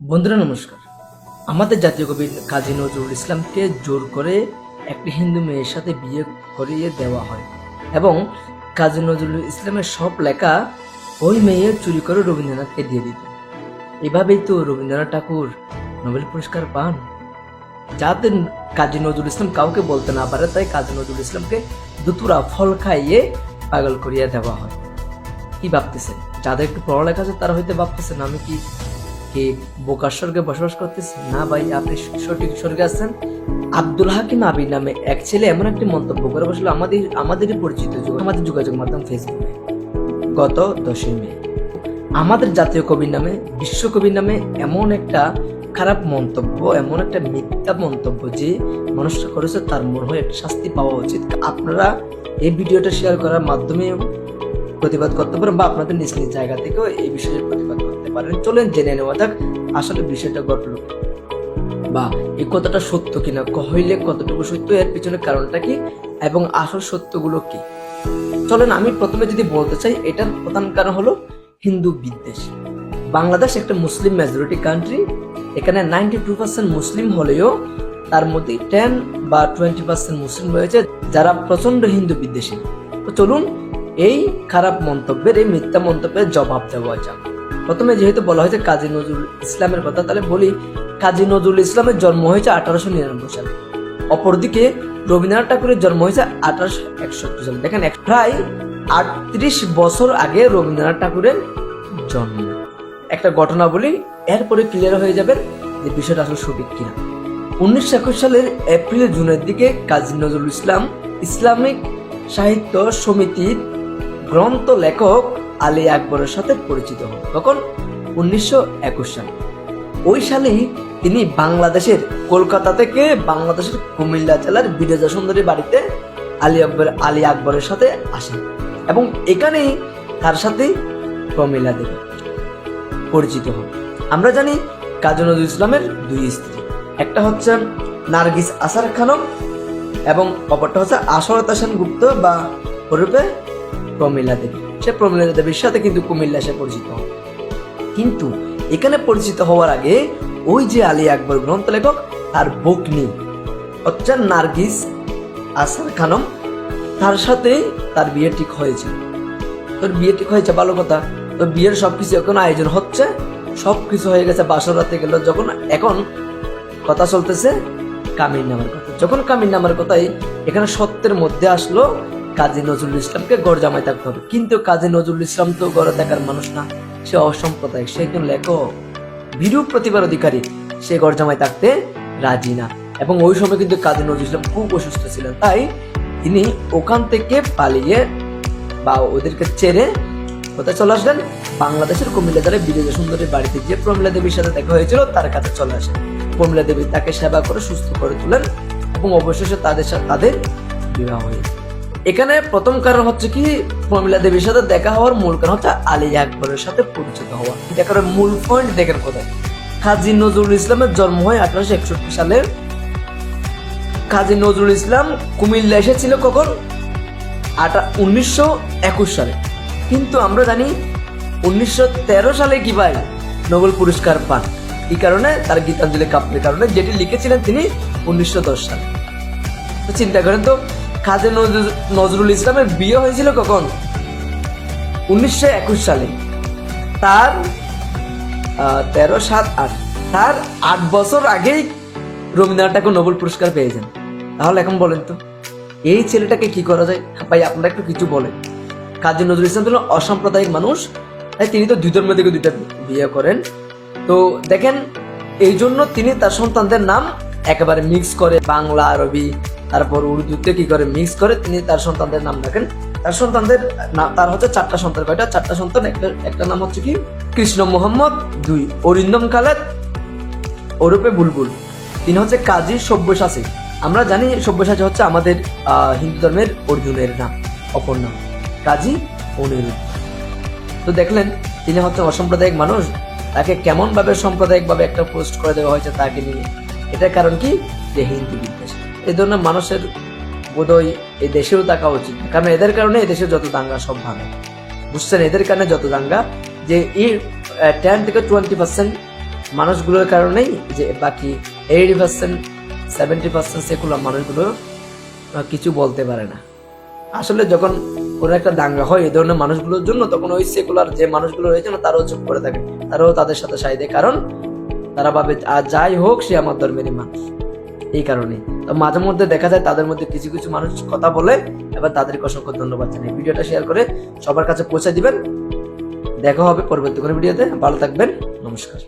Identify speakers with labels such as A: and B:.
A: বন্ধুরা, নমস্কার। আমাদের জাতীয় কবি কাজী নজরুল ইসলামকে জোর করে একটি হিন্দু মেয়ের সাথে বিয়ে করিয়ে দেওয়া হয় এবং কাজী নজরুল ইসলামের সব লেখা ওই মেয়ে চুরি করে রবীন্দ্রনাথকে দিয়ে দিত। এভাবেই তো রবীন্দ্রনাথ ঠাকুর নোবেল পুরস্কার পান। যাতে কাজী নজরুল ইসলাম কাউকে বলতে না পারে, তাই কাজী নজরুল ইসলামকে দুতুরা ফল খাইয়ে পাগল করিয়া দেওয়া হয়। কি ভাবতেছেন? যাদের একটু পড়ালেখা আছে তারা হয়তো ভাবতেছেন, আমি কি কি বোকার স্বর্গে বসবাস করতেছি? না ভাই, আপনি সঠিক স্বর্গে আছেন? আব্দুল হাকিম আবি নামে এক ছেলে এমন একটি মন্তব্য করে বসল, আমাদের, আমাদেরই পরিচিত আমাদের যোগাযোগ মাধ্যম ফেসবুকে গত দশই মে। আমাদের জাতীয় কবির নামে বিশ্বকবির নামে এমন একটা খারাপ মন্তব্য, এমন একটা মিথ্যা মন্তব্য যে মানুষটা করেছে তার মনে হয় একটা শাস্তি পাওয়া উচিত। আপনারা এই ভিডিওটা শেয়ার করার মাধ্যমে প্রতিবাদ করতে পারেন বা আপনাদের নিজ নিজ জায়গা থেকেও এই বিষয়ে প্রতিবাদ পারেন চলেন জেনে নেওয়া যাক আসলে বিষয়টা ঘটলো। বা এই কথাটা সত্য কিনা হইলে কতটুকু সত্য, এর পিছনে কারণটা কি এবং আসল সত্যগুলো কি? চলেন আমি প্রথমে যদি বলতে চাই, এটার প্রধান কারণ হলো হিন্দু বিদ্বেষ। বাংলাদেশ একটা মুসলিম মেজরিটি কান্ট্রি এখানে নাইনটি টু পার্সেন্ট মুসলিম হলেও তার মধ্যে টেন বা টোয়েন্টি পার্সেন্ট মুসলিম রয়েছে যারা প্রচণ্ড হিন্দু বিদ্বেষী। তো চলুন এই খারাপ মন্তব্যের, এই মিথ্যা মন্তব্যের জবাব দেওয়া যাক। প্রথমে যেহেতু বলা হয়েছে কাজী নজরুল ইসলামের কথা, তাহলে বলি কাজী নজরুল ইসলামের জন্ম হয়েছে আঠারোশো নিরানব্বই সালে। অপরদিকে রবীন্দ্রনাথ ঠাকুরের জন্ম হয়েছে আঠারোশো একষট্টি সালে। দেখেন প্রায় আটত্রিশ বছর আগে রবীন্দ্রনাথ ঠাকুরের জন্ম। একটা ঘটনা বলি, এরপরে ক্লিয়ার হয়ে যাবে যে বিষয়টা আসলে সঠিক কিনা। উনিশশো একুশ সালের এপ্রিল জুনের দিকে কাজী নজরুল ইসলাম ইসলামিক সাহিত্য সমিতির গ্রন্থ লেখক আলী আকবরের সাথে পরিচিত হন তখন উনিশশো একুশ সালে। ওই সালেই তিনি বাংলাদেশের কলকাতা থেকে বাংলাদেশের কুমিল্লা জেলার বিরজা সুন্দরী বাড়িতে আলী আকবর, আলী আকবরের সাথে আসেন এবং এখানেই তার সাথে প্রমিলা দেবী পরিচিত হন। আমরা জানি কাজী নজরুল ইসলামের দুই স্ত্রী। একটা হচ্ছে নার্গিস আসার খানম এবং অপরটা হচ্ছে আশরতা সেন গুপ্ত বা ওরূপে প্রমিলা দেবী। সে প্রমিলা দেবীর সাথে কিন্তু কুমিল্লা সে পরিচিত। কিন্তু এখানে পরিচিত হওয়ার আগে ওই যে আলী আকবর গ্রন্থ লেখক তার বকনি অর্থাৎ নার্গিস আসার খানম, তার সাথে তার বিয়ে ঠিক হয়েছে। তোর বিয়ে ঠিক হয়েছে, ভালো কথা। তো বিয়ের সবকিছু এখন আয়োজন হচ্ছে, সবকিছু হয়ে গেছে, বাসর রাতে গেল, যখন এখন কথা চলতেছে কামির নামের কথা। যখন কামির নামের কথাই এখানে সত্যের মধ্যে আসলো কাজী নজরুল ইসলামকে গড় জামাই থাকতে হবে। কিন্তু কাজী নজরুল ইসলাম তো গড়ে থাকার মানুষ না, সে অসাম্প্রদায়িক, সে একজন লেখক। বিরূপ প্রতিভার অধিকারী, সে গড় জামাই থাকতে রাজি না। এবং ওই সময় কিন্তু কাজী নজরুল ইসলাম খুব অসুস্থ ছিলেন। তাই তিনি ওখান থেকে পালিয়ে বা ওদেরকে ছেড়ে কোথায় চলে আসলেন? বাংলাদেশের কুমিল্লা জেলায় বিজয় সুন্দরীর বাড়িতে গিয়ে প্রমিলা দেবীর সাথে দেখা হয়েছিল, তার কাছে চলে আসেন প্রমিলা দেবী তাকে সেবা করে, সুস্থ করে তুলেন এবং অবশেষে তাদের সাথে তাদের বিবাহ হয়ে এখানে প্রথম কারণ হচ্ছে কি, প্রমিলা দেবীর সাথে দেখা হওয়ার মূল কারণ হচ্ছে আলী আকবরের সাথে পরিচিত হওয়া। দেখার মূল পয়েন্ট দেখেন কোথায়। কাজী নজরুল ইসলামের জন্ম হয় আঠারোশো একষট্টি সালে। কাজী নজরুল ইসলাম কুমিল্লা এসেছিল কখন? আটা, উনিশশো একুশ সালে। কিন্তু আমরা জানি উনিশশো তেরো সালে কি ভাই নোবেল পুরস্কার পান। এই কারণে তার গীতাঞ্জলি কাব্যের কারণে যেটি লিখেছিলেন তিনি উনিশশো দশ সালে। চিন্তা করেন তো কাজী নজরুল- ইসলামের বিয়ে হয়েছিল কখন? উনিশশো একুশ সালে। তার তেরো সাত আট। তার আট বছর আগেই রবীন্দ্রনাথ ঠাকুর নোবেল পুরস্কার পেয়ে পেয়েছেন। তাহলে এখন বলেন তো, এই ছেলেটাকে কি করা যায়? ভাই, আপনারা একটু কিছু বলেন। কাজী নজরুল ইসলাম ছিলেন অসাম্প্রদায়িক মানুষ, তাই তিনি তো দুই ধর্ম থেকে দুইটা বিয়ে করেন। তো দেখেন, এই জন্য তিনি তার সন্তানদের নাম একেবারে মিক্স করে বাংলা, আরবি তারপর উর্দুতে কি করে মিক্স করে, তিনি তার সন্তানদের নাম রাখেন। তার সন্তানদের তার হচ্ছে চারটা সন্তান কয়টা? চারটা সন্তান, একটা একটা নাম হচ্ছে কি? কৃষ্ণ মোহাম্মদ, দুই অরিন্দম খালেদ, ওরূপে বুলবুল। তিনি হচ্ছে কাজী সব্যসাচী। আমরা জানি সব্যসাচী হচ্ছে আমাদের হিন্দু ধর্মের অর্জুনের নাম, অপর নাম, কাজী অনিরুদ্ধ। তো দেখলেন, তিনি হচ্ছে অসাম্প্রদায়িক মানুষ। তাকে কেমনভাবে সাম্প্রদায়িকভাবে একটা পোস্ট করে দেওয়া হয়েছে তাকে নিয়ে? এটার কারণ কি? যে হিন্দু বিদ্বেষ। এই ধরনের মানুষের বোধহয় এই দেশেও থাকা উচিত কারণ এদের কারণে এই দেশে যত দাঙ্গা সব ভাঙে। বুঝছেন? এদের কারণে যত দাঙ্গা যে এই টেন থেকে টোয়েন্টি পার্সেন্ট মানুষগুলোর কারণেই যে বাকি eighty percent seventy percent secular মানুষগুলো কিছু বলতে পারে না। আসলে যখন কোনো একটা দাঙ্গা হয়, এই ধরনের মানুষগুলোর জন্য তখন ওই সেকুলার যে মানুষগুলো রয়েছে না, তারাও চুপ করে থাকে। তারাও তাদের সাথে সাই দেয়। কারণ তারা ভাবে যাই হোক, সে আমার ধর্মেরই মানুষ। এই কারণে। তো মাঝে মধ্যে দেখা যায় তাদের মধ্যে কিছু কিছু মানুষ কথা বলে, এবার তাদেরকে অসংখ্য ধন্যবাদ জানাই। ভিডিওটা শেয়ার করে সবার কাছে পৌঁছে দিবেন। দেখা হবে পরবর্তী কোনো ভিডিওতে। ভালো থাকবেন। নমস্কার।